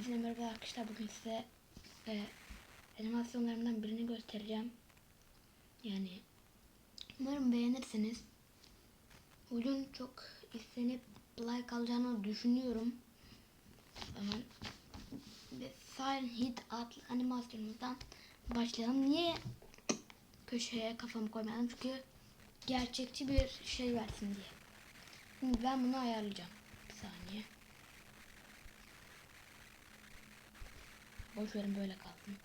Hepinize merhaba arkadaşlar. Bugün size e, animasyonlarımdan birini göstereceğim. Yani umarım beğenirsiniz. Oyun çok istenip like alacağını düşünüyorum. Hemen ve Silent Hit adlı animasyonumuzdan başlayalım. Niye köşeye kafamı koymadım? Çünkü gerçekçi bir şey versin diye. Şimdi ben bunu ayarlayacağım. Bir saniye. Boş verin böyle kalsın.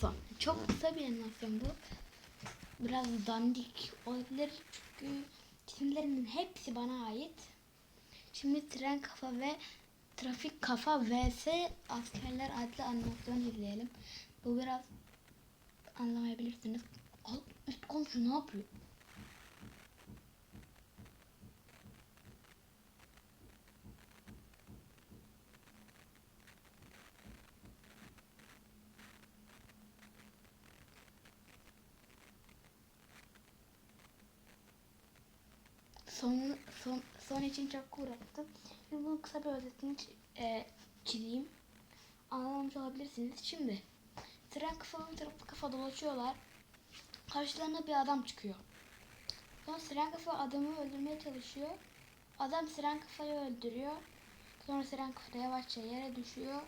Son. Çok kısa bir animasyon bu. Biraz dandik olabilir çünkü çizimlerinin hepsi bana ait. Şimdi tren kafa ve trafik kafa vs askerler adlı animasyon izleyelim. Bu biraz anlamayabilirsiniz. Al, üst komşu ne yapıyor? Son, son, son için çok uğraştım. Şimdi bunun kısa bir özetini e, çizeyim. Anlamamış olabilirsiniz. Şimdi tren kafa ve taraflı kafa dolaşıyorlar. Karşılarına bir adam çıkıyor. Sonra siren kafa adamı öldürmeye çalışıyor. Adam siren kafayı öldürüyor. Sonra siren kafa yavaşça yere düşüyor.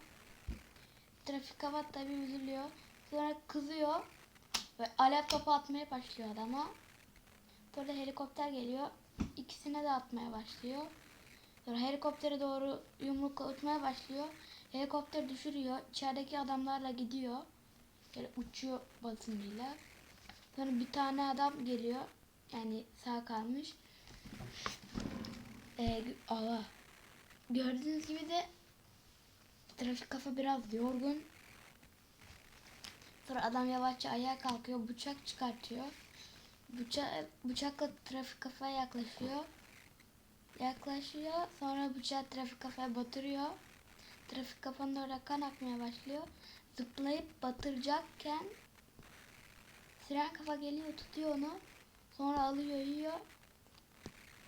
Trafik kafa tabi üzülüyor. Sonra kızıyor. Ve alev topu atmaya başlıyor adama. Sonra helikopter geliyor. İkisine de atmaya başlıyor. Sonra helikoptere doğru yumruk atmaya başlıyor. Helikopter düşürüyor. İçerideki adamlarla gidiyor. Böyle uçuyor basıncıyla. Sonra bir tane adam geliyor. Yani sağ kalmış. Ee, Allah. Gördüğünüz gibi de trafik kafa biraz yorgun. Sonra adam yavaşça ayağa kalkıyor. Bıçak çıkartıyor. Bıçak, bıçakla trafik kafaya yaklaşıyor. Yaklaşıyor. Sonra bıçağı trafik kafaya batırıyor. Trafik kafanın orada kan akmaya başlıyor. Zıplayıp batıracakken Siren kafa geliyor tutuyor onu. Sonra alıyor yiyor.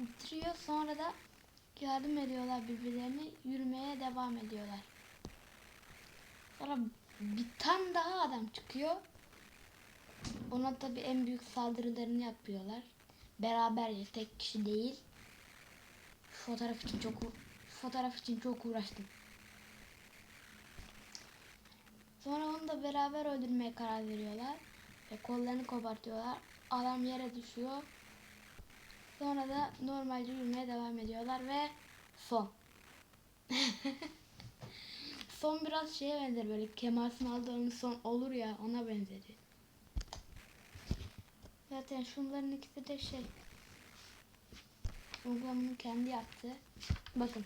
Bitiriyor. Sonra da yardım ediyorlar birbirlerine. Yürümeye devam ediyorlar. Sonra bir tane daha adam çıkıyor. Ona tabi en büyük saldırılarını yapıyorlar. Beraberce tek kişi değil. Fotoğraf için çok fotoğraf için çok uğraştım. Da beraber öldürmeye karar veriyorlar. Ve kollarını kopartıyorlar. Adam yere düşüyor. Sonra da normalce yürümeye devam ediyorlar ve son. son biraz şeye benzer böyle Kemal Sunal'da son olur ya ona benzedi. Zaten şunların ikisi de şey. Uygulamanın kendi yaptığı. Bakın.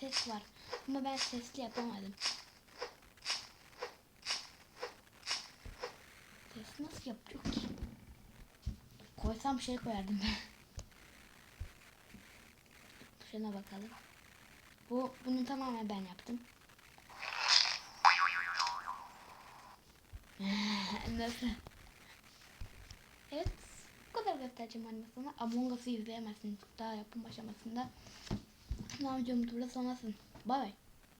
Ses var. Ama ben sesli yapamadım. Ses nasıl yapıyor ki? Koysam şey koyardım ben. Şuna bakalım. Bu bunu tamamen ben yaptım. Nasıl? Evet. Bu kadar göstereceğim animasyonu. Among Us'ı izleyemezsiniz. Daha yapım aşamasında. Ne yapacağım burada sonrasın. Bye.